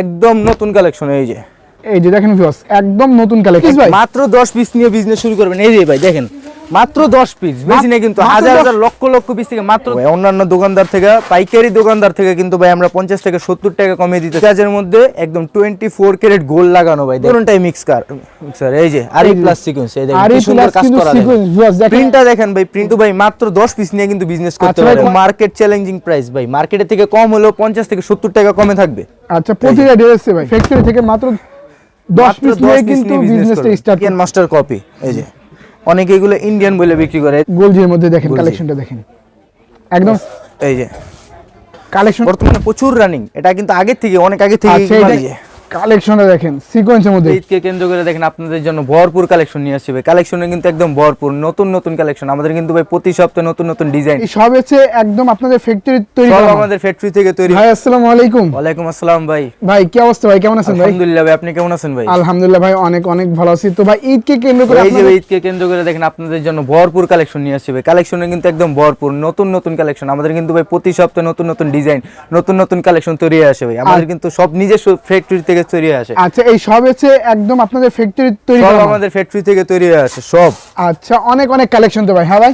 একদম নতুন কালেকশন এই যে। এই যে দেখেন ভিউয়ার্স একদম নতুন কালেকশন ভাই। মাত্র 10 পিস নিয়ে বিজনেস শুরু করবেন। এই যে ভাই দেখেন। মাত্র 10 পিস বেশি না কিন্তু হাজার হাজার লক্ষ লক্ষ পিস থেকে মাত্র অন্যান্য দোকানদার থেকে পাইকারি দোকানদার থেকে কিন্তু ভাই আমরা 50 থেকে 70 টাকা কমিয়ে দিতে কাজের মধ্যে একদম 24 ক্যারেট গোল্ড লাগানো ভাই দুটোটাই মিক্স কার মিক্সার এই যে আরি প্লাস সিকোয়েন্স এই দেখেন সুন্দর কাজ করা প্রিন্টটা দেখেন। ভাই প্রিন্টু ভাই মাত্র 10 পিস নিয়ে কিন্তু বিজনেস করতে আচ্ছা ভাই, পারেন কো- মার্কেট চ্যালেঞ্জিং প্রাইস ভাই মার্কেটের থেকে কম হলেও 50 থেকে 70 টাকা কমে থাকবে। আচ্ছা প্রতিটা ড্রেসে ভাই ফ্যাক্টরি থেকে মাত্র 10 পিস নিয়ে কিন্তু বিজনেসটা স্টার্ট মাস্টার কপি এই যে। অনেকে এগুলো ইন্ডিয়ান বলে বিক্রি করে। গোলজির মধ্যে দেখেন কালেকশনটা দেখেন। একদম এই যে। কালেকশন বর্তমানে প্রচুর রানিং এটা কিন্তু আগে থেকে অনেক আগে থেকে আছে এটা কালেকশনটা দেখেন সিকোয়েন্সের মধ্যে। ঈদকে কেন্দ্র করে দেখেন আপনাদের জন্য ভরপুর কালেকশন নিয়ে ভাই। কালেকশনে কিন্তু একদম ভরপুর নতুন নতুন কালেকশন। আমাদের কিন্তু ভাই প্রতি সপ্তাহে নতুন নতুন ডিজাইন। সব হচ্ছে একদম আপনাদের ফ্যাক্টরি তৈরি সব আমাদের ফ্যাক্টরি থেকে তৈরি। ভাই আসসালামু আলাইকুম। ওয়ালাইকুম আসসালাম ভাই। ভাই কি অবস্থা ভাই? কেমন আছেন ভাই? আলহামদুলিল্লাহ ভাই আপনি কেমন আছেন ভাই? আলহামদুলিল্লাহ ভাই অনেক অনেক ভালো আছি। তো ভাই ঈদকে কেন্দ্র করে এই যে ঈদকে কেন্দ্র করে দেখেন আপনাদের জন্য ভরপুর কালেকশন নিয়ে ভাই। কালেকশনে কিন্তু একদম ভরপুর নতুন নতুন কালেকশন। আমাদের কিন্তু ভাই প্রতি সপ্তাহে নতুন নতুন ডিজাইন নতুন নতুন কালেকশন তৈরি আসে ভাই। আমাদের কিন্তু সব নিজস্ব ফ্যাক্টরি থেকে তৈরি আসে। আচ্ছা এই সব হচ্ছে একদম আপনাদের ফ্যাক্টরি তৈরি সব আমাদের ফ্যাক্টরি থেকে তৈরি হয়ে আসে সব। আচ্ছা অনেক অনেক কালেকশন তো ভাই হ্যাঁ ভাই?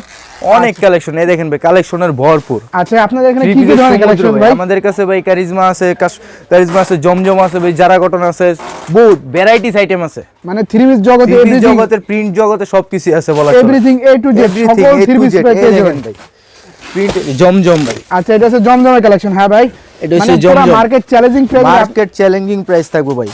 অনেক কালেকশন এই দেখেন ভাই কালেকশনের ভরপুর। আচ্ছা আপনাদের এখানে কি কি ধরনের কালেকশন ভাই। আমাদের কাছে ভাই কারিজমা আছে কারিজমা আছে জমজম আছে ভাই জারা কটন আছে বহুত ভ্যারাইটিস আইটেম আছে। মানে থ্রি পিস জগতে এভরিথিং জগতের প্রিন্ট জগতে সবকিছু আছে বলা চলে। এভরিথিং এ টু জেড সকল থ্রি পিস Z, পেয়ে যাবেন। ভাই। প্রিন্ট জমজম ভাই। আচ্ছা এটা হচ্ছে জমজমের কালেকশন হ্যাঁ ভাই? এটা মানে হচ্ছে Zamzam. Market challenging price market challenging price থাকবে ভাই।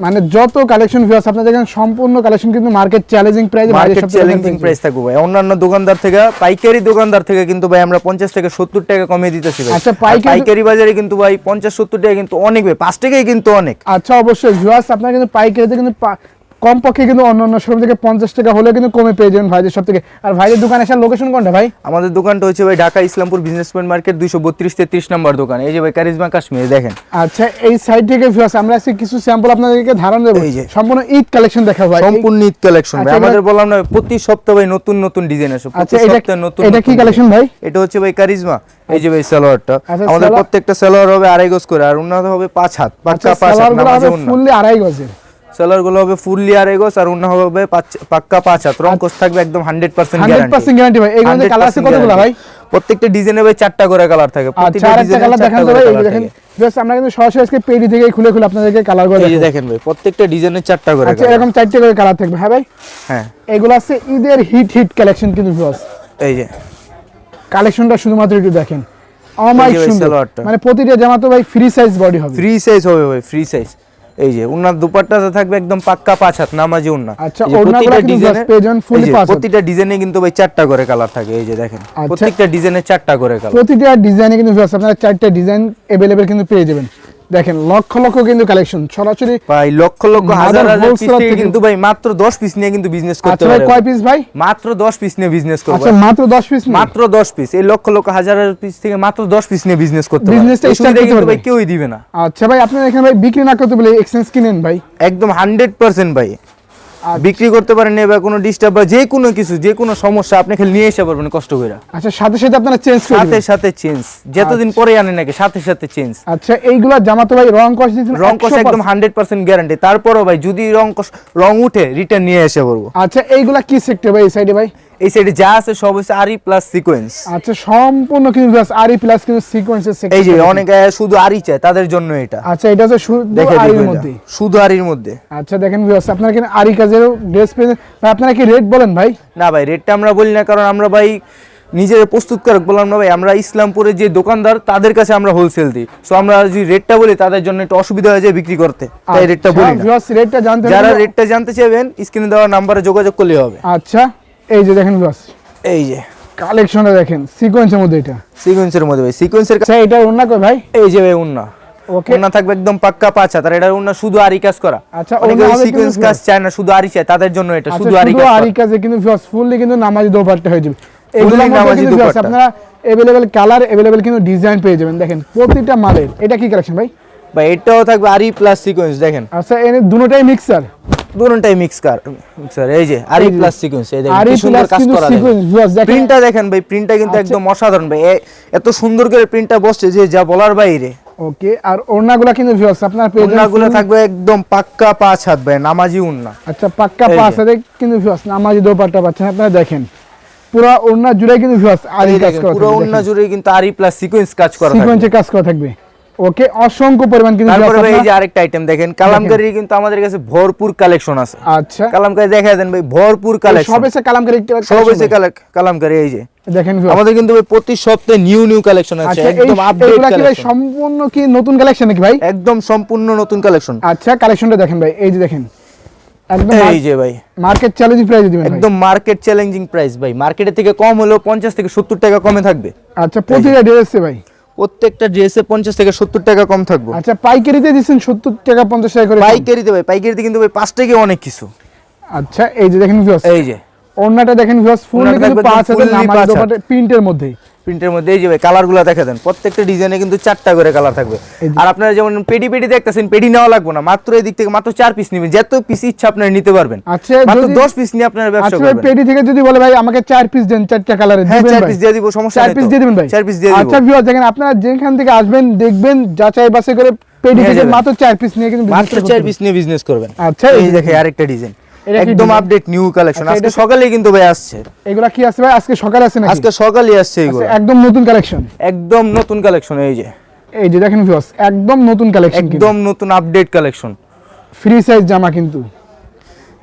মানে যত কালেকশন ভিউয়ার্স আপনাদের এখানে সম্পূর্ণ কালেকশন কিন্তু market challenging price market challenging price থাকবে ভাই। অন্যান্য দোকানদার থেকে পাইকারি দোকানদার থেকে কিন্তু ভাই আমরা পঞ্চাশ থেকে সত্তর টাকা কমিয়ে দিতেছি ভাই। আচ্ছা, পাইকারি- বাজারে কিন্তু ভাই পঞ্চাশ সত্তর টাকা কিন্তু অনেক ভাই। পাঁচ টাকাই কিন্তু অনেক। আচ্ছা অবশ্যই। ভিউয়ার্স আপনারা কিন্তু পাইকারিতে কিন্তু কমপক্ষে কিন্তু অন্য অন্য শোরুম থেকে পঞ্চাশ টাকা হলে কিন্তু কমে পেয়ে যাবেন ভাইদের সব থেকে। আর ভাইদের দোকানে আসার লোকেশন কোনটা ভাই? আমাদের দোকানটা হচ্ছে ভাই Dhaka Islampur business point market দুইশো বত্রিশ তেত্রিশ নাম্বার দোকান। এই যে ভাই কারিজমা কাশ্মীর দেখেন। আচ্ছা এই সাইড থেকে ভিউয়ার্স আমরা আজকে কিছু স্যাম্পল আপনাদেরকে ধারণ দেবো। এই যে। সম্পূর্ণ ঈদ কালেকশন দেখা ভাই। সম্পূর্ণ ঈদ কালেকশন ভাই। আচ্ছা, আমাদের বললাম না প্রতি সপ্তাহে ভাই নতুন নতুন ডিজাইন আসে। আচ্ছা এটা নতুন এটা কি কালেকশন ভাই? এটা হচ্ছে ভাই কারিজমা। এই যে ভাই সালোয়ারটা। আচ্ছা, আমাদের প্রত্যেকটা সালোয়ার হবে আড়াই গজ করে আর উন্নত হবে পাঁচ হাত আচ্ছা পাঁচ হাত হবে উন্নত। ফুললি আড়াই গজের। সেলারগুলো হবে ফুললি আড়াই গজ আর অন্য হবে পাক্কা পাঁচ হাত। রং কোর্স থাকবে একদম হান্ড্রেড পার্সেন্ট গ্যারান্টি ভাই। এই কালার আছে কতগুলো ভাই? প্রত্যেকটা ডিজাইনে ভাই চারটা করে কালার থাকে। আচ্ছা প্রতিটা আরেকটা ডিজাইনে কালার চারটা করে ভাই এই দেখেন। জাস্ট আমরা কিন্তু সরাসরি আজকে পেডি থেকে খুলে খুলে আপনাদেরকে কালার করে এই দেখেন ভাই প্রত্যেকটা ডিজাইনে চারটা করে আচ্ছা এরকম চারটে করে কালার থাকবে হ্যাঁ ভাই? হ্যাঁ। এগুলো আছে ঈদের হিট হিট কালেকশন কিন্তু ভিউয়ার্স এই যে। কালেকশনটা শুধুমাত্র একটু দেখেন। অমাইক সুন্দর। মানে প্রতিটা জামা তো ভাই ফ্রি সাইজ বডি হবে। ফ্রি সাইজ হবে ভাই ফ্রি সাইজ এই যে উন্নার দুপাট্টাতে থাকবে একদম পাক্কা পাঁচ হাত নামাজি উন্না আচ্ছা, এই যে ওড়নাগুলো প্রতিটা কিন্তু ডিজাইনে just পেয়ে যাবেন fully এই যে পাঁচ হাত। প্রতিটা ডিজাইনে কিন্তু ভাই চারটা করে কালার থাকে এই যে দেখেন আচ্ছা। প্রত্যেকটা ডিজাইনে চারটা করে কালার প্রতিটা ডিজাইনে কিন্তু viewers আপনারা চারটে ডিজাইন अवेलेबल কিন্তু পেয়ে যাবেন দেখেন লক্ষ লক্ষ কিন্তু কালেকশন সরাসরি ভাই লক্ষ লক্ষ হাজার হাজার পিস থেকে কিন্তু ভাই মাত্র 10 পিস নিয়ে কিন্তু বিজনেস করতে আচ্ছা কয় পিস ভাই? মাত্র 10 পিস নিয়ে বিজনেস করবে আচ্ছা মাত্র 10 পিস মাত্র 10 পিস এই লক্ষ লক্ষ হাজার হাজার পিস থেকে মাত্র 10 পিস নিয়ে বিজনেস করতে পারে বিজনেসটা টা এই start সুবিধা করতে পারবে। ভাই কেউই দিবে না। আচ্ছা ভাই আপনারা এখানে ভাই বিক্রি না করতে বলে এক্সচেঞ্জ কিনেন ভাই? একদম 100% ভাই। বিক্রি করতে পারেন বা কোনো ডিস্টার্ব বা যে কোনো কিছু যে কোনো সমস্যা আপনি খালি নিয়ে এসে পারবেন কষ্ট করে আচ্ছা সাথে সাথে আপনারা চেঞ্জ করে সাথে সাথে চেঞ্জ যতদিন পরে আনেন নাকি সাথে সাথে চেঞ্জ আচ্ছা এইগুলা জামা তো ভাই রং কস দিয়েছেন রং কষ 100% একদম হান্ড্রেড পার্সেন্ট গ্যারান্টি তারপরও ভাই যদি রং কষ রং উঠে রিটার্ন নিয়ে এসে পড়ব আচ্ছা এইগুলা কি সেক্টর ভাই এই সাইডে ভাই? এই সাইডে যা আছে সব হচ্ছে আরি প্লাস সিকোয়েন্স আচ্ছা সম্পূর্ণ কিন্তু আরি প্লাস কিন্তু সিকোয়েন্সের এই যে অনেকে শুধু আরি চায় তাদের জন্য এটা। আচ্ছা এটা হচ্ছে শুধু আরির মধ্যে শুধু আরির মধ্যে। আচ্ছা দেখেন ভিউয়ার্স আপনারা এখানে আরি কাজের ড্রেস পেয়ে ভাই আপনারা কি রেট বলেন ভাই? না ভাই রেটটা আমরা বলি না কারণ আমরা ভাই নিজের প্রস্তুত করে বললাম না ভাই। আমরা ইসলামপুরের যে দোকানদার তাদের কাছে আমরা হোলসেল দিই। সো আমরা যদি রেটটা বলি তাদের জন্য একটু অসুবিধা হয়ে যায় বিক্রি করতে। তাই রেটটা বলি না। রেটটা জানতে যারা রেটটা জানতে চাইবেন স্ক্রিনে দেওয়া নাম্বারে যোগাযোগ করলে হবে। আচ্ছা। এই যে দেখেন ভিউয়ার্স এই যে কালেকশনটা দেখেন সিকোয়েন্সের মধ্যে এটা সিকোয়েন্সের মধ্যে ভাই সিকোয়েন্সের আচ্ছা এটা অন্য কই ভাই এই যে ভাই উন্না ওকে উন্না থাকবে একদম পাক্কা পাঁচ হাত আর এটা উন্না শুধু আরি কাজ করা আচ্ছা, অনেকে ওড়না ওই হবে সিকোয়েন্স কিন্তু কাজ চায় না শুধু আরি চায় তাদের জন্য এটা আচ্ছা শুধু আরি শুধু কাজ আরি করা। কাজে কিন্তু ভিউয়ার্স ফুললি কিন্তু নামাজি দোপাট্টা হয়ে যাবে এগুলোর মধ্যে নামাজি কিন্তু viewers দোপাট্টা। আপনারা अवेलेबल কালার अवेलेबल কিন্তু ডিজাইন পেয়ে যাবেন দেখেন প্রতিটা মালের এটা কি কালেকশন ভাই ভাই এটাও থাকবে আরি প্লাস সিকোয়েন্স দেখেন আচ্ছা এনে দুটোটাই মিক্সার দুটোটাই মিক্স কার এই যে আরি প্লাস সিকোয়েন্স এই দেখেন আরি সুন্দর কাজ করা প্রিন্টটা দেখেন। ভাই প্রিন্টটা কিন্তু আচ্ছা। একদম অসাধারণ ভাই। এত সুন্দর করে প্রিন্টটা বসছে যে যা বলার বাইরে। ওকে আর ওড়নাগুলা কিন্তু ভিউয়ার্স আপনার উন্নাগুলো full- থাকবে একদম পাক্কা পাঁচ হাত ভাই নামাজি উন্না আচ্ছা পাক্কা পাঁচ হাতে কিন্তু ভিউয়ার্স নামাজি দোপাট্টা পাচ্ছেন আপনারা দেখেন। পুরো ওড়না জুড়ে কিন্তু ভিউয়ার্স আরি কাজ করা পুরো উন্না জুড়ে কিন্তু আরি প্লাস সিকোয়েন্স কাজ করা থাকবে। সিকোয়েন্সে কাজ করা থাকবে। ওকে অসংখ্য পরিমাণ কিন্তু তারপরে এই যে আরেকটা আইটেম দেখেন কালামকারী কিন্তু আমাদের কাছে ভরপুর কালেকশন আছে। আচ্ছা। কালামকারী দেখা দেন ভাই ভরপুর কালেকশন সব এসে কালামকারী সব হয়েছে কালামকারী এই যে। দেখেন আমাদের কিন্তু প্রতি সপ্তাহে নিউ নিউ কালেকশন আছে আচ্ছা একদম আপডেট কালেকশন সম্পূর্ণ কি নতুন কালেকশন নাকি ভাই? একদম সম্পূর্ণ নতুন কালেকশন আচ্ছা কালেকশনটা দেখেন ভাই এই যে দেখেন। একদম এই যে ভাই। মার্কেট চ্যালেঞ্জ প্রাইস দিবেন একদম মার্কেট চ্যালেঞ্জিং প্রাইস ভাই। মার্কেটের থেকে কম হলেও পঞ্চাশ থেকে সত্তর টাকা কমে থাকবে। আচ্ছা প্রতিটা ড্রেসে ভাই। প্রত্যেকটা ড্রেসে পঞ্চাশ থেকে সত্তর টাকা কম থাকব। আচ্ছা পাইকারিতে দিচ্ছেন সত্তর টাকা পঞ্চাশ টাকা করে পাইকারিতে ভাই পাইকারিতে কিন্তু ভাই পাঁচ টাকা অনেক কিছু। আচ্ছা এই যে দেখেন এই যে। ওড়নাটা দেখেন ভিউয়ার্স কিন্তু নামাজ পাঁচ প্রিন্টের প্রিন্টের মধ্যে এই যে ভাই কালার দেখা দেন। প্রত্যেকটা ডিজাইনে কিন্তু চারটা করে কালার থাকবে। আর আপনারা যেমন পেডি পেডি দেখতেছেন পেডি নেওয়া লাগবে না। মাত্র এই দিক থেকে মাত্র চার পিস নেবেন। যত পিস ইচ্ছা আপনারা নিতে পারবেন। আচ্ছা মাত্র যদি দশ পিস নিয়ে আপনারা ব্যবসা আচ্ছা পেডি থেকে যদি বলে ভাই আমাকে চার পিস দেন চারটা কালারে হ্যাঁ দিবেন চার পিস দিয়ে দিব সমস্যা চার পিস দিয়ে দিবেন ভাই। চার পিস দিয়ে দিব। আচ্ছা ভিউয়ার্স দেখেন আপনারা যেখান থেকে আসবেন দেখবেন যাচাই বাছাই করে পেডি থেকে মাত্র চার পিস নিয়ে কিন্তু মাত্র চার পিস নিয়ে বিজনেস করবেন। আচ্ছা, এই দেখে আরেকটা ডিজাইন একদম? আপডেট নিউ কালেকশন আজকে সকালে কিন্তু ভাই আসছে। এগুলা কি আছে ভাই? আজকে সকালে নাকি? আজকে সকালে আসছে এগুলো। আচ্ছা, একদম নতুন কালেকশন একদম নতুন কালেকশন এই যে। এই যে দেখেন ভিউয়ার্স একদম নতুন কালেকশন একদম নতুন আপডেট কালেকশন ফ্রি সাইজ জামা কিন্তু।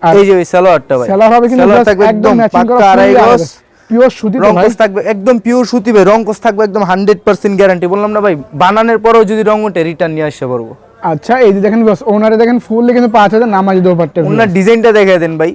আর এই যে সালোয়ারটা ভাই। সেলার হবে কিন্তু একদম একদম ম্যাচিং পাক্কা আড়াই গজ। পিওর সুতি তো ভাই। থাকবে একদম পিওর সুতি ভাই। রংকস থাকবে একদম হান্ড্রেড পার্সেন্ট গ্যারান্টি বললাম না ভাই বানানোর পরেও যদি রং ওঠে রিটার্ন নিয়ে আসতে পারব। আচ্ছা এই যে দেখেন ওনারে দেখেন ফুল কিন্তু পাঁচ হাজার নামাজি দোপাট্টা ওনার ডিজাইনটা দেখে দেন ভাই।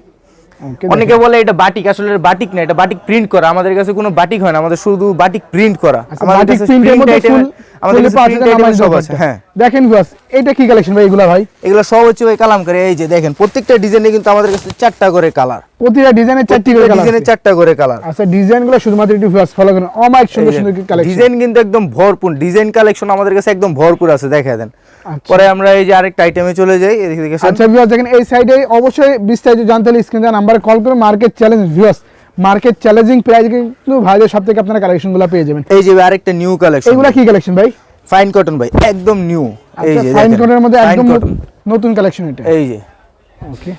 অনেকে বলে এটা বাটিক আসলে বাটিক না এটা বাটিক প্রিন্ট করা। আমাদের কাছে কোনো বাটিক হয় না আমাদের শুধু বাটিক প্রিন্ট করা। আচ্ছা, আমাদের কাছে প্রিন্টের মধ্যে ফুল আমাদের কাছে পাঁচ print হাজার item নামাজি সব আছে হ্যাঁ। দেখেন ভিউয়ার্স এটা কি কালেকশন ভাই এগুলা ভাই? এগুলো সব হচ্ছে ভাই কালাম করে এই যে দেখেন প্রত্যেকটা ডিজাইনে কিন্তু আমাদের কাছে চারটা করে কালার প্রতিটা চারটি করে কালার ডিজাইনে চারটা করে কালার আচ্ছা ডিজাইনগুলো শুধুমাত্র একটু ভিউয়ার্স ফলো করুন। অমাইক সুন্দর সুন্দর কালেকশন ডিজাইন কিন্তু একদম ভরপুর ডিজাইন কালেকশন আমাদের কাছে একদম ভরপুর আছে দেখা দেন। আচ্ছা। পরে আমরা এই যে আরেকটা আইটেমে চলে যাই এদিকে আচ্ছা ভিউয়ার্স দেখেন এই সাইডে অবশ্যই বিস্তারিত জানতে হলে স্ক্রিনে নাম্বারে কল করে market challenge viewers market challenging price কিন্তু ভাইদের সব থেকে আপনারা কালেকশনগুলো পেয়ে যাবেন। এই যে আরেকটা নিউ কালেকশন এইগুলা কি কালেকশন ভাই? ফাইন কটন ভাই একদম নিউ এই যে ফাইন কটনের মধ্যে একদম নতুন কালেকশন এটা। এই যে। ওকে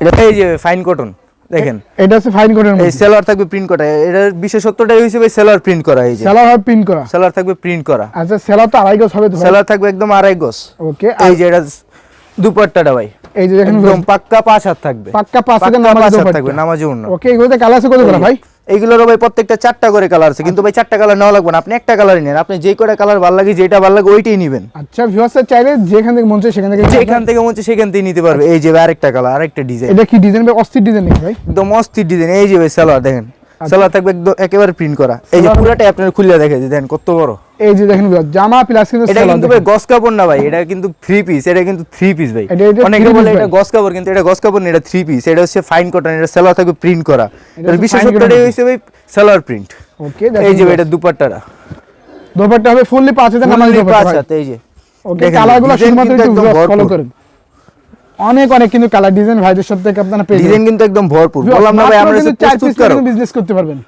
এটা এই যে ফাইন কটন দেখেন। এটা হচ্ছে ফাইন কটন এই সেলার থাকবে প্রিন্ট করা। এটার বিশেষত্বটাই হয়েছে ভাই সেলার প্রিন্ট করা এই যে। সেলার হবে পিন করা। সেলার থাকবে প্রিন্ট করা। আচ্ছা সেলার তো আড়াই গজ হবে তো। সেলার থাকবে একদম আড়াই গজ। ওকে এই যে এটা দুপাট্টাটা ভাই। এই যে দেখেন একদম পাক্কা পাঁচ হাত থাকবে। পাক্কা পাঁচ হাজার নামাজ থাকবে নামাজি ওকে এগুলোতে কালার আছে কত করে ভাই? এইগুলোর ভাই প্রত্যেকটা চারটা করে কালার আছে কিন্তু ভাই চারটা কালার নেওয়া লাগবে না। আপনি একটা কালারই নেন আপনি কালার ভালো লাগে যেটা ভালো লাগে ওইটাই নেবেন। আচ্ছা চাইলে যেখান থেকে মন চায় সেখান থেকে যেখান থেকে মনে হচ্ছে সেখান থেকে নিতে পারবে। এই যে ভাই আরেকটা কালার আরেকটা ডিজাইন এটা কি ডিজাইন ভাই? অস্থির ডিজাইন নাকি ভাই? একদম অস্থির ডিজাইন এই যে ভাই সালোয়ার দেখেন। সালোয়ার থাকবে একদম একেবারে প্রিন্ট করা। এই যে পুরাটাই আপনার খুলে দেখে যে দেখেন কত বড়। এই যে দেখেন জামা প্লাস কিন্তু এটা কিন্তু ভাই গস কাপড় না ভাই এটা কিন্তু থ্রি পিস এটা কিন্তু থ্রি পিস ভাই। অনেকে বলে এটা গস কাপড় কিন্তু এটা গস কাপড় না এটা থ্রি পিস এটা হচ্ছে ফাইন কটন এটা থাকবে প্রিন্ট করা। এর বিশেষত্বটাই। হচ্ছে ভাই। প্রিন্ট ওকে এই যে এটা দোপাট্টা হবে ফুললি পাঁচ হাজার নামাজ দোপাট্টা পাঁচ। এই যে। ওকে কালারগুলো শুধুমাত্র একটু ফলো করেন। অনেক অনেক কিন্তু কালার ডিজাইন ভাইদের সব থেকে আপনারা পেয়ে ডিজাইন কিন্তু একদম ভরপুর। বললাম না ভাই আমরা প্রস্তুত করো বিজনেস করতে পারবেন।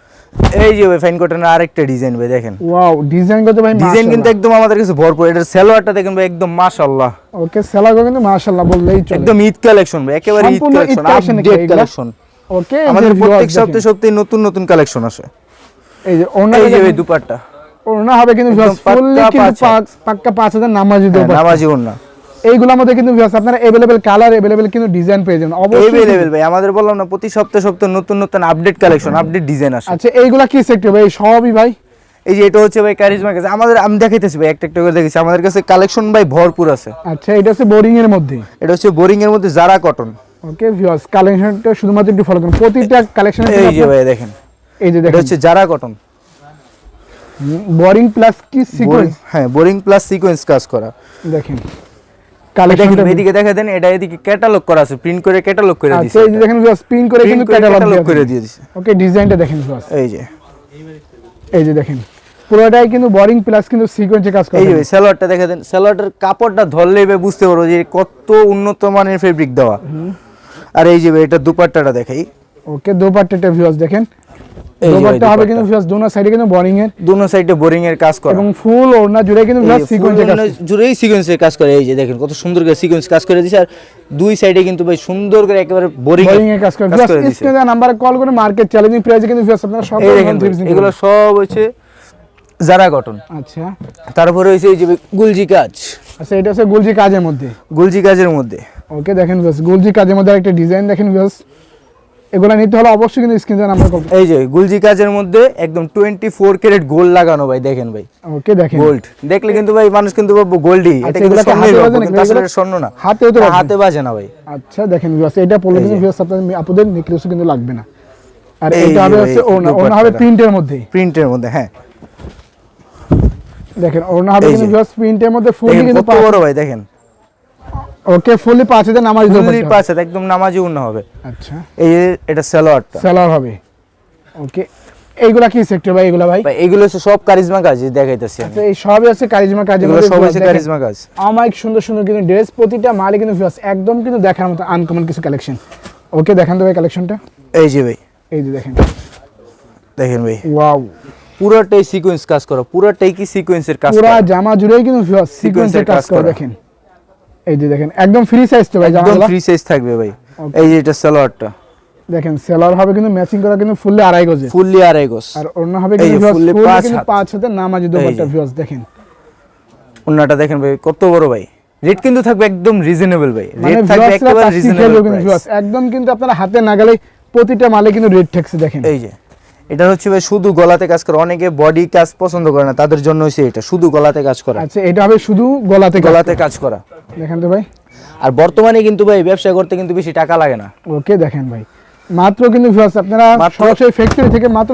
এই যে ভাই ফাইন কটনের আরেকটা ডিজাইন ভাই দেখেন। ওয়াও ডিজাইন করতে ভাই? ডিজাইন কিন্তু একদম আমাদের কাছে ভরপুর। এটার সালোয়ারটা দেখেন ভাই একদম মাশাআল্লাহ। ওকে সেলার কিন্তু মাশাআল্লাহ বললেই চলে। একদম ঈদ কালেকশন ভাই একেবারে Eid collection update collection okay আমাদের প্রত্যেক সপ্তাহে সপ্তাহে নতুন নতুন কালেকশন আসে। এই যে ওনা এই যে দুপাট্টা। ওনা হবে কিন্তু ফুললি কিন্তু পাক্কা পাঁচ হাজার নামাজি হ্যাঁ, দোপাট্টা। নামাজি ওন্না এইগুলোর মধ্যে কিন্তু viewers, আপনারা अवेलेबल কালার अवेलेबल কিন্তু ডিজাইন পেয়ে যাবেন অবশ্যই এভেলেবেল ভাই আমাদের বললাম না প্রতি সপ্তাহে সপ্তাহে নতুন নতুন আপডেট কালেকশন আপডেট ডিজাইন আসে আচ্ছা এইগুলা কি সেক্টর ভাই সবই ভাই এই যে এটা হচ্ছে ভাই কারিজমা কাছে আমাদের আমি দেখাইতেছি ভাই একটা একটা করে দেখেছি আমাদের কাছে কালেকশন ভাই ভরপুর আছে আচ্ছা এটা হচ্ছে বোরিং এর মধ্যে এটা হচ্ছে বোরিং এর মধ্যে জারা কটন ওকে ভিউয়ার্স কালেকশনটা শুধুমাত্র একটু ফলো করুন প্রতিটা কালেকশনে এই যে ভাই দেখেন এই যে এটা দেখেন হচ্ছে জারা কটন বোরিং প্লাস কি সিকোয়েন্স হ্যাঁ বোরিং প্লাস সিকোয়েন্স কাজ করা দেখেন এটা এদিকে দেখা দেন এটা এদিকে ক্যাটালগ করা আছে প্রিন্ট করে ক্যাটালগ করে দিয়েছে এই যে দেখেন ভিউয়ার্স করে কিন্তু ক্যাটালগ ক্যাটালগ করে দিয়েছে। ওকে ডিজাইনটা দেখেন এই যে। এই যে দেখেন পুরোটাই কিন্তু বোরিং প্লাস কিন্তু সিকোয়েন্সে কাজ করে। এই যে সালোয়ারটা দেখা দেন সালোয়ারটার কাপড়টা ধরলেই ভাই বুঝতে যে কত উন্নত মানের ফেব্রিক দেওয়া। আর এই যে এটা দুপাট্টাটা দেখাই। ওকে দোপাট্টাটা ভিউয়ার্স দেখেন। দোপাট্টা হবে। কিন্তু ভিউয়ার্স দোনো সাইডে কিন্তু বোরিং এর। দুনো সাইডে বোরিং এর কাজ করা। এবং ফুল ওড়না জুড়ে কিন্তু সিকোয়েন্স কাজ ওড়না জুড়েই সিকোয়েন্সের কাজ করে। এই যে দেখেন কত সুন্দর করে সিকোয়েন্স কাজ করে দিছে। আর দুই সাইডে কিন্তু ভাই সুন্দর করে একেবারে বোরিং বোরিং এর কাজ করে। স্ক্রিনে নাম্বারে কল করে মার্কেট চ্যালেঞ্জিং প্রাইসে কিন্তু ভিউয়ার্স আপনারা সব এগুলো সব হচ্ছে জারা কটন আচ্ছা। তারপরে হয়েছে এই যে গুলজি কাজ। আচ্ছা এটা হচ্ছে গুলজি কাজের মধ্যে। গুলজি কাজের মধ্যে। ওকে দেখেন ভিউয়ার্স গুলজি কাজের মধ্যে একটা ডিজাইন দেখেন ভিউয়ার্স এগুলো নিতে হলে অবশ্যই কিন্তু স্ক্রিনে নাম্বার কল এই যে গুলজি কাজের মধ্যে একদম টোয়েন্টি ফোর ক্যারেট গোল্ড লাগানো ভাই দেখেন ভাই। ওকে দেখেন। গোল্ড দেখলে কিন্তু ভাই মানুষ কিন্তু ভাববো গোল্ডই এটা আচ্ছা, কিন্তু নাকি? কিন্তু আসলে স্বর্ণ না। হাতেও তো হাতে বাজে না ভাই। আচ্ছা দেখেন ভিউয়ার্স এটা পড়লে কিন্তু ভিউয়ার্স আপনাদের আপুদের নেকলেসও কিন্তু লাগবে না। আর এটা হবে হচ্ছে ওড়না। ওড়না হবে প্রিন্টের মধ্যে। প্রিন্টের মধ্যে হ্যাঁ। দেখেন ওড়না হবে কিন্তু। ভিউয়ার্স প্রিন্টের মধ্যে দেখেন কিন্তু বড় ভাই দেখেন। ওকে ফুললি পাঁচ হাজার নামাজ পাঁচ একদম নামাজি উন্না হবে। আচ্ছা। এই এটা হবে। ওকে। এইগুলা কি সেক্টর ভাই এগুলা ভাই? এগুলো হচ্ছে সব কারিজমা কাজ দেখাইতেছি আমি। আচ্ছা এই সবই আছে কারিজমা কাজের এগুলো সব দেখেন। কারিজমা কাজ। অমাইক সুন্দর সুন্দর কিন্তু ড্রেস প্রতিটা মালে কিন্তু একদম কিন্তু দেখার মতো আনকমন কিছু কালেকশন ওকে দেখান তো ভাই কালেকশনটা এই যে ভাই। এই যে দেখেন। দেখেন ভাই। ওয়াও পুরোটাই সিকোয়েন্স কাজ করা পুরোটাই কি সিকোয়েন্সের কাজ পুরা জামা জুড়েই কিন্তু ভিউয়ার্স সিকোয়েন্সের কাজ করে। দেখেন। এই যে দেখেন একদম ফ্রি সাইজ তো ভাই একদম ফ্রি সাইজ থাকবে ভাই। এই যে এটা সালোয়ারটা। দেখেন সেলার হবে কিন্তু ম্যাচিং করা কিন্তু ফুললি আড়াই গজে। ফুললি আড়াই গোস আর অন্য হবে কিন্তু ফুললি পাঁচ হাতে। নামাজি দোপাট্টা। ভিউয়ার্স দেখেন। ওন্নাটা দেখেন ভাই কত বড় ভাই। রেট কিন্তু থাকবে একদম রিজনেবল ভাই। মানে রেট থাকবে ভিউয়ার্সরা একেবারে রিজনেবল একদম কিন্তু আপনারা হাতে না গেলে প্রতিটা মালে কিন্তু রেট থাকছে দেখেন। এই যে। এটা হচ্ছে ভাই শুধু গলাতে কাজ করা। অনেকে বডি কাজ পছন্দ করে না তাদের জন্য হচ্ছে এটা শুধু গলাতে কাজ করা। আচ্ছা এটা হবে শুধু গলাতে গলাতে কাজ করা। দেখেন তো ভাই। আর বর্তমানে কিন্তু ভাই ব্যবসা করতে কিন্তু বেশি টাকা লাগে না। ওকে দেখেন ভাই। মাত্র কিন্তু ভিউয়ার্স আপনারা সরাসরি ফ্যাক্টরি থেকে মাত্র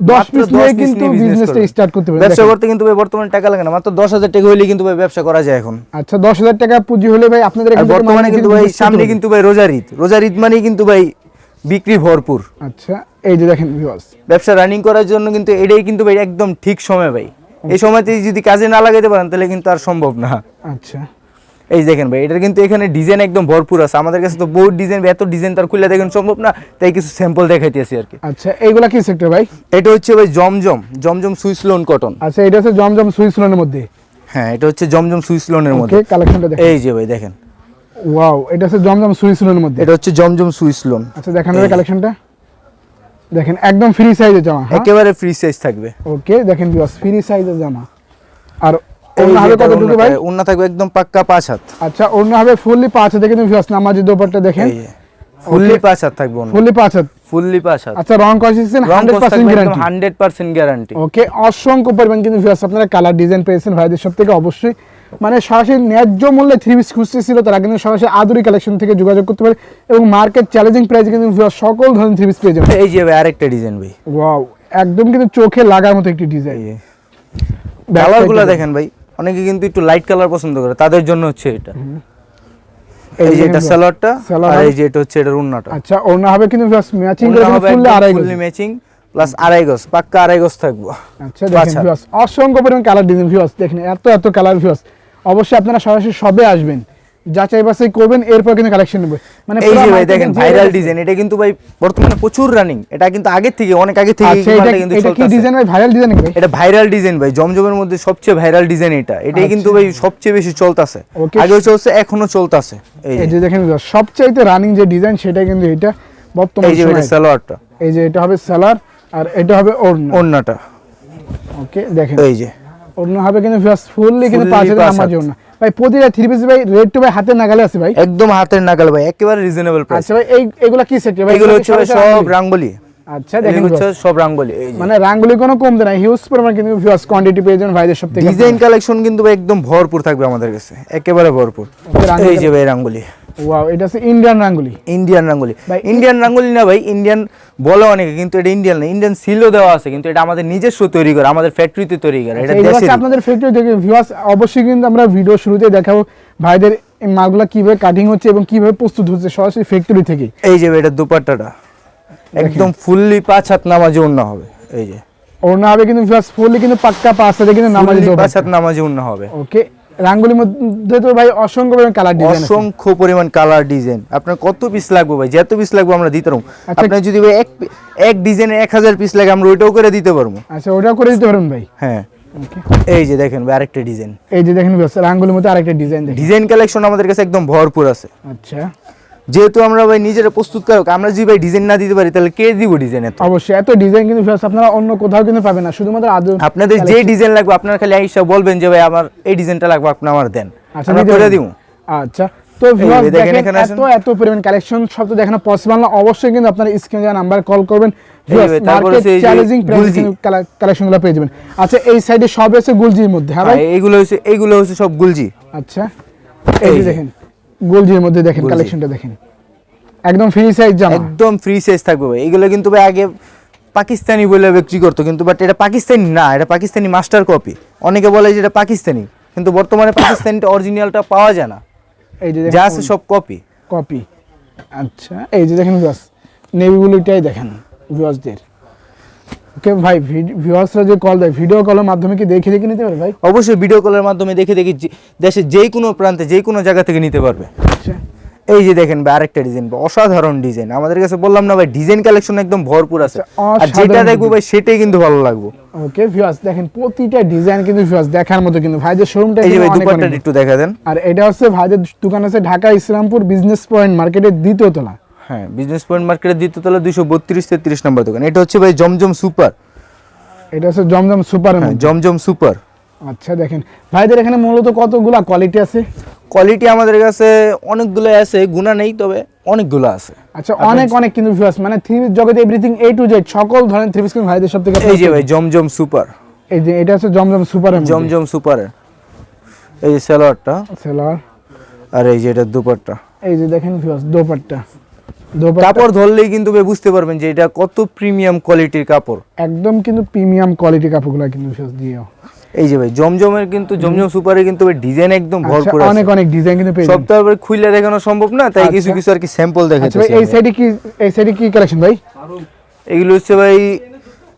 10 পিস নিয়ে কিন্তু বিজনেসটা স্টার্ট করতে পারবেন। ব্যবসা করতে কিন্তু ভাই বর্তমানে টাকা লাগে না মাত্র দশ হাজার টাকা হইলে কিন্তু ভাই ব্যবসা করা যায় এখন। আচ্ছা 10000 টাকা পুঁজি হলে ভাই আপনাদের বর্তমানে কিন্তু ভাই সামনে কিন্তু ভাই রোজার ঈদ। রোজার ঈদ মানেই কিন্তু ভাই বিক্রি ভরপুর। আচ্ছা এই যে দেখেন ভিউয়ার্স ব্যবসা রানিং করার জন্য কিন্তু এটাই কিন্তু ভাই একদম ঠিক সময় ভাই। এই সময়তে যদি কাজে না লাগাইতে পারেন তাহলে কিন্তু আর সম্ভব না। আচ্ছা। এই দেখেন ভাই এটার কিন্তু এখানে ডিজাইন একদম ভরপুর আছে। আমাদের কাছে তো বহুত ডিজাইন এত ডিজাইন তার খুলে দেখেন সম্ভব না। তাই কিছু স্যাম্পল দেখাইতেছি আর কি। আচ্ছা এইগুলা কি সেক্টর ভাই? এটা হচ্ছে ভাই Zamzam Zamzam Swiss lawn cotton আচ্ছা এটা হচ্ছে জমজম সুইস লোনের মধ্যে। হ্যাঁ এটা হচ্ছে জমজম সুইস লোনের মধ্যে। কালেকশনটা দেখেন। এই যে ভাই দেখেন। ওয়াও এটা হচ্ছে জমজম সুইস লোনের মধ্যে? এটা হচ্ছে জমজম সুইস লোন আচ্ছা দেখান কালেকশনটা দেখেন একদম ফ্রি সাইজের জামা হ্যাঁ? একেবারে ফ্রি সাইজ থাকবে। ওকে দেখেন ফ্রি সাইজের জামা। আর হবে কতটুকু ভাই? ওন্না থাকবে একদম পাক্কা পাঁচ হাত। আচ্ছা হবে ফুললি পাঁচ হাতে ভিউয়ার্স নামাজি দোপাট্টা দেখেন। ফুললি পাঁচ হাত থাকবে ওন্না ফুললি পাঁচ হাত। ফুললি পাঁচ হাত। আচ্ছা রং কনসিস্টেন্ট রং hundred percent guarantee hundred percent guarantee okay অসংখ্য পরিমাণ কিন্তু ভিউয়ার্স আপনারা কালার ডিজাইন পেয়েছেন ভাইদের সব থেকে অবশ্যই। মানে সরাসরি ন্যায্য মূল্যে থ্রি পিস খুঁজতেছিল তারা কিন্তু সরাসরি আদুরি কালেকশন থেকে যোগাযোগ করতে পারে এবং মার্কেট চ্যালেঞ্জিং প্রাইসে কিন্তু সকল ধরনের থ্রি পিস পেয়ে যাবে এই যে আরেকটা ডিজাইন ভাই। ওয়াও একদম কিন্তু চোখে লাগার মতো একটি ডিজাইন এই যে। কালারগুলো দেখেন ভাই অনেকে কিন্তু একটু লাইট কালার পছন্দ করে তাদের জন্য হচ্ছে এটা। এই যে এটা সালোয়ারটা আর এই যে এটা হচ্ছে এটা রুন্নাটা আচ্ছা অন্য হবে কিন্তু ম্যাচিং করে ফুললি আড়াই গজ। ম্যাচিং প্লাস আড়াই গজ পাক্কা আড়াই গজ থাকব। আচ্ছা দেখেন। ভিউয়ার্স অসংখ্য পরিমাণ কালার ডিজাইন ভিউয়ার্স দেখেন এত এত কালার ভিউয়ার্স অবশ্যই আপনারা সরাসরি সবে আসবেন। যাচাই বাছাই করবেন এরপর কিন্তু কালেকশন নেবে। মানে এই যে ভাই দেখেন ভাইরাল ডিজাইন এটা কিন্তু ভাই বর্তমানে প্রচুর রানিং এটা কিন্তু আগে থেকে অনেক আগে থেকে আচ্ছা এটা কিন্তু এটা কি ডিজাইন ভাই? ভাইরাল ডিজাইন ভাই? এটা ভাইরাল ডিজাইন ভাই জমজমের মধ্যে সবচেয়ে ভাইরাল ডিজাইন এটা। এটাই কিন্তু ভাই সবচেয়ে বেশি চলতেছে। আচ্ছা। আগেও চলছে এখনও চলতেছে। এই এই যে। দেখেন সবচাইতে রানিং যে ডিজাইন সেটা কিন্তু এটা বর্তমান এই যে এটা সালোয়ারটা এই যে এটা হবে সেলার আর এটা হবে ওড়না। ওন্নাটা ওকে দেখেন। এই যে। হবে কিন্তু ফুললি কিন্তু পাঁচ হাজার হাত। ওড়না ভাই প্রতিটা থ্রি পিস ভাই রেট টু ভাই হাতে নাগালে আছে ভাই। একদম হাতের নাগাল ভাই একেবারে রিজনেবল প্রাইস আচ্ছা ভাই এই এগুলা কি সেট ভাই? এগুলো হচ্ছে চার সব? রাঙ্গলি। আচ্ছা দেখেন হচ্ছে সব রাঙ্গলি মানে রাঙ্গুলি কোনো কমতে না হিউজ পরিমাণ কিন্তু ভিউয়ার্স কোয়ান্টিটি পেয়ে যাবেন ভাইদের সব থেকে ডিজাইন কালেকশন কিন্তু ভাই একদম ভরপুর থাকবে আমাদের কাছে একেবারে ভরপুর। এই যে ভাই রাঙ্গুলি। ওয়াও এটা হচ্ছে ইন্ডিয়ান রাঙ্গুলি ইন্ডিয়ান রাঙ্গুলি ভাই, ইন্ডিয়ান রাঙ্গুলি না ভাই ইন্ডিয়ান বলে অনেকে কিন্তু এটা ইন্ডিয়ান না ইন্ডিয়ান সিলও দেওয়া আছে কিন্তু এটা আমাদের নিজস্ব তৈরি করে আমাদের ফ্যাক্টরিতে তৈরি করে এটা দেশের আপনাদের ফ্যাক্টরি থেকে ভিউয়ার্স অবশ্যই কিন্তু আমরা ভিডিও শুরুতে দেখাবো ভাইদের এই মালগুলো কীভাবে কাটিং হচ্ছে এবং কীভাবে প্রস্তুত হচ্ছে সরাসরি ফ্যাক্টরি থেকে। এই যে এটা দুপাট্টাটা। একদম ফুললি পাঁচ হাত নামাজে উন্না হবে এই যে। ওড়না হবে কিন্তু ভিউয়ার্স ফুললি কিন্তু পাক্কা পাঁচ হাতে কিন্তু নামাজি পাঁচ হাত নামাজে উন্না হবে। ওকে রাঙ্গুলির মধ্যে তো ভাই অসংখ্য পরিমাণ কালার ডিজাইন অসংখ্য পরিমাণ কালার ডিজাইন আপনার কত পিস লাগবে ভাই? যত পিস লাগবে আমরা দিতে পারব। আপনি আপনার যদি ভাই এক এক ডিজাইনে এক হাজার পিস লাগে আমরা ওইটাও করে দিতে পারব। আচ্ছা ওটাও করে দিতে পারবেন ভাই? হ্যাঁ। এই যে দেখেন ভাই আরেকটা ডিজাইন এই যে দেখেন রাঙ্গুলির মধ্যে আরেকটা ডিজাইন দেখেন। ডিজাইন কালেকশন আমাদের কাছে একদম ভরপুর আছে। আচ্ছা। যেহেতু আমরা ভাই নিজেরা প্রস্তুত কারক আমরা যদি ভাই ডিজাইন না দিতে পারি তাহলে কে দিব ডিজাইন এত? অবশ্যই এত ডিজাইন কিন্তু আপনারা অন্য কোথাও কিন্তু পাবেন না শুধুমাত্র আদৌ আপনাদের যে ডিজাইন লাগবে আপনারা খালি আইসা বলবেন যে ভাই আমার এই ডিজাইনটা লাগবে আপনি আমার দেন। আচ্ছা আমরা করে দিব। আচ্ছা তো দেখেন এখানে এত এত পরিমাণ কালেকশন সব তো দেখানো পসিবল না। অবশ্যই কিন্তু আপনারা স্ক্রিনে দেওয়া নাম্বার কল করবেন। চ্যালেঞ্জিং কালেকশনগুলো পেয়ে যাবেন। আচ্ছা এই সাইডে সব আছে গুলজির মধ্যে হ্যাঁ ভাই? হ্যাঁ, এইগুলো হচ্ছে এইগুলো হচ্ছে সব গুলজি আচ্ছা এই। দেখেন। গুলজির মধ্যে দেখেন কালেকশনটা দেখেন। একদম ফ্রি সাইজ জামা। একদম ফ্রি সাইজ থাকবে ভাই। এগুলো কিন্তু ভাই আগে পাকিস্তানি বলে বিক্রি করতো কিন্তু বাট এটা পাকিস্তানি না এটা পাকিস্তানি মাস্টার কপি অনেকে বলে যে এটা পাকিস্তানি কিন্তু বর্তমানে পাকিস্তানিটা অরিজিনালটা পাওয়া যায় না। এই যে যা আছে সব কপি কপি আচ্ছা এই যে দেখেন ভিউয়ার্স নেভিগুলিটাই দেখেন ভিউয়ার্সদের ওকে ভাই ভিউয়ার্সরা যে কল দেয় ভিডিও কলের মাধ্যমে কি দেখে দেখে নিতে পারে ভাই? অবশ্যই ভিডিও কলের মাধ্যমে দেখে দেখে দেশের যে কোনো প্রান্তে যে কোনো জায়গা থেকে নিতে পারবে। আচ্ছা। এই যে দেখেন ভাই আরেকটা ডিজাইন অসাধারণ ডিজাইন আমাদের কাছে বললাম না ভাই ডিজাইন কালেকশন একদম ভরপুর আছে। আচ্ছা, আর যেটা দেখব ভাই সেটাই কিন্তু ভালো লাগবে। ওকে ভিউয়ার্স দেখেন প্রতিটা ডিজাইন কিন্তু ভিউয়ার্স দেখার মতো কিন্তু ভাইদের শোরুমটা এই ভাই দুপাট্টা একটু দেখা দেন। আর এটা হচ্ছে ভাইদের দোকান আছে ঢাকা ইসলামপুর বিজনেস পয়েন্ট মার্কেটের দ্বিতীয় তলা। হ্যাঁ বিজনেস পয়েন্ট মার্কেটের দ্বিতীয় তলা দুইশো বত্রিশ তেত্রিশ নম্বর দোকান। এটা হচ্ছে ভাই জমজম সুপার এটা হচ্ছে জমজম সুপার হ্যাঁ জমজম সুপার আচ্ছা দেখেন। ভাইদের এখানে মূলত কতগুলা কোয়ালিটি আছে? কোয়ালিটি আমাদের কাছে অনেকগুলো আছে গুণা নেই তবে অনেকগুলো আছে। আচ্ছা অনেক অনেক কিন্তু ভিউয়ার্স মানে থ্রি জগতে এভরিথিং এ টু জেড সকল ধরনের থ্রি পিস কিন্তু ভাইদের সব থেকে এই যে ভাই জমজম সুপার এই যে এটা হচ্ছে জমজম সুপার জমজম সুপারের এই যে সালোয়ারটা। সেলার আর এই যে এটা দুপাট্টা। এই যে দেখেন ভিউয়ার্স দোপাট্টা। কাপড় ধরলেই কিন্তু ভাই বুঝতে পারবেন যে এটা কত প্রিমিয়াম কোয়ালিটির কাপড়। একদম কিন্তু প্রিমিয়াম কোয়ালিটি কাপড়গুলো কিন্তু দিও এই যে ভাই জমজমের কিন্তু জমজম সুপারে কিন্তু ডিজাইন একদম আচ্ছা ভরপুর অনেক আছে। অনেক ডিজাইন কিন্তু পেয়ে সব তো আবার খুলে দেখানো সম্ভব না তাই কিছু আচ্ছা। কিছু আর কি স্যাম্পল আচ্ছা দেখাচ্ছি ভাই এই সাইডে কি এই সাইডে কি কালেকশন ভাই? এগুলো হচ্ছে ভাই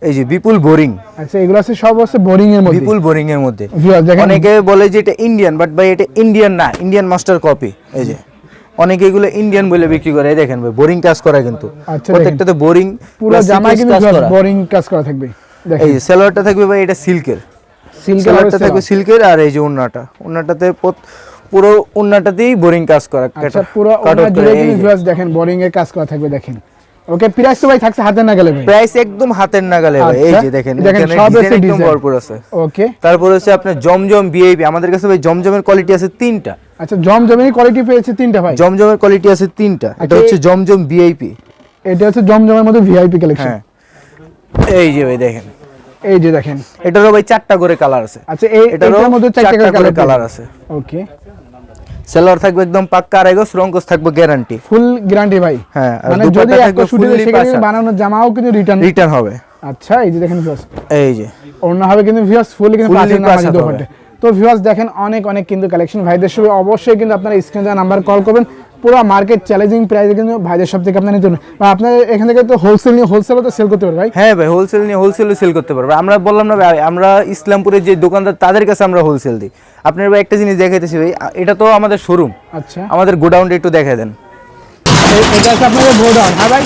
এই যে বিপুল বোরিং। আচ্ছা এগুলো আছে সব আছে বোরিং এর মধ্যে। বিপুল বোরিং এর মধ্যে অনেকে বলে যে এটা ইন্ডিয়ান বাট ভাই এটা ইন্ডিয়ান না ইন্ডিয়ান মাস্টার কপি এই যে। অনেকে এগুলো ইন্ডিয়ান বলে বিক্রি করে। দেখেন ভাই বোরিং কাজ করা কিন্তু। আচ্ছা, প্রত্যেকটাতে বোরিং পুরো জামায় কিন্তু বোরিং কাজ করা থাকবে। এই সালোয়ারটা থাকবে ভাই এটা সিল্কের। সিল্কের সালোয়ারটা থাকবে সিল্কের আর এই যে ওন্নাটা ওন্নাটাতে পুরো ওন্নাটাতেই বোরিং কাজ করা আচ্ছা পুরো করে, জুড়ে কিন্তু দেখেন বোরিং এর কাজ করা থাকবে দেখেন। ওকে প্রাইস তো ভাই থাকছে হাতের নাগালে ভাই। প্রাইস একদম হাতের নাগালে ভাই। এই আচ্ছা, যে দেখেন দেখেন, এখানে সব design আছে একদম। ভরপুর আছে। ওকে তারপর হচ্ছে আপনার জমজম ভিআইপি আমাদের কাছে ভাই জমজমের কোয়ালিটি আছে তিনটা। আচ্ছা জমজমের কোয়ালিটি পেয়েছে তিনটা ভাই। জমজমের কোয়ালিটি আছে তিনটা। এটা আচ্ছা, হচ্ছে জমজম ভিআইপি এটা হচ্ছে জমজমের মধ্যে ভিআইপি কালেকশন হ্যাঁ। এই যে ভাই দেখেন। এই যে দেখেন। এটারও ভাই চারটা করে কালার আছে। আচ্ছা এই এটার মধ্যে চারটা করে কালার আছে। ওকে সেলার থাকবে একদম পাক্কা আড়াইগজ রঙ্গস থাকবে গ্যারান্টি ফুল গ্যারান্টি ভাই। হ্যাঁ মানে যদি একটা শুটে সেখানে বানানো জামাও কিন্তু রিটার্ন রিটার্ন হবে। আচ্ছা এই যে দেখেন ভিউয়ার্স এই যে। অন্য হবে কিন্তু ভিউয়ার্স ফুল কিন্তু পাঁচাতে দোকানটা তো ভিউয়ার্স দেখেন অনেক অনেক কিন্তু কালেকশন ভাইদের সঙ্গে অবশ্যই কিন্তু আপনারা স্ক্রিনে দেওয়া নাম্বার কল করবেন। পুরো মার্কেট চ্যালেঞ্জিং প্রাইসে কিন্তু ভাইদের সব থেকে আপনারা নিতে বা আপনার এখান থেকে তো হোলসেল নিয়ে হোলসেলও তো সেল করতে পারবে ভাই হ্যাঁ ভাই হোলসেল নিয়ে হোলসেলও সেল করতে পারবে। আমরা বললাম না ভাই আমরা ইসলামপুরের যে দোকানদার তাদের কাছে আমরা হোলসেল দিই। আপনার ভাই একটা জিনিস দেখাইতেছি ভাই এটা তো আমাদের শোরুম আচ্ছা। আমাদের গোডাউনটা একটু দেখাই দেন। এটা হচ্ছে আপনাদের গোডাউন হ্যাঁ ভাই।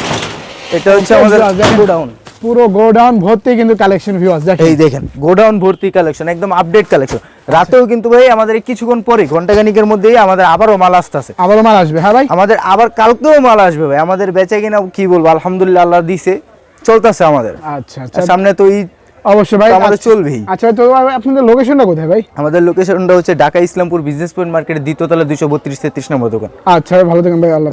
এটা হচ্ছে আমাদের গোডাউন পুরো গোডাউন ভর্তি কিন্তু কালেকশন ভিউয়ার্স দেখেন। এই দেখেন গোডাউন ভর্তি কালেকশন একদম আপডেট কালেকশন রাতেও কিন্তু ভাই আমাদের কিছুক্ষণ পরে ঘন্টাখানিকের মধ্যেই আমাদের আবারও মাল আসতেছে। আবারও মাল আসবে হ্যাঁ ভাই? আমাদের আবার কালকেও মাল আসবে ভাই। আমাদের বেচা কিনা কি বলব আলহামদুলিল্লাহ আল্লাহ দিছে। চলতেছে আমাদের। আচ্ছা আচ্ছা। সামনে তো ঈদ অবশ্যই ভাই আমাদের আচ্ছা- চলবেই। আচ্ছা তো আপনাদের লোকেশনটা কোথায় ভাই? আমাদের লোকেশনটা হচ্ছে ঢাকা ইসলামপুর বিজনেস পয়েন্ট মার্কেটের দ্বিতীয় তলা দুইশো বত্রিশ তেত্রিশ নম্বর দোকান। আচ্ছা ভালো থাকেন ভাই আল্লাহ।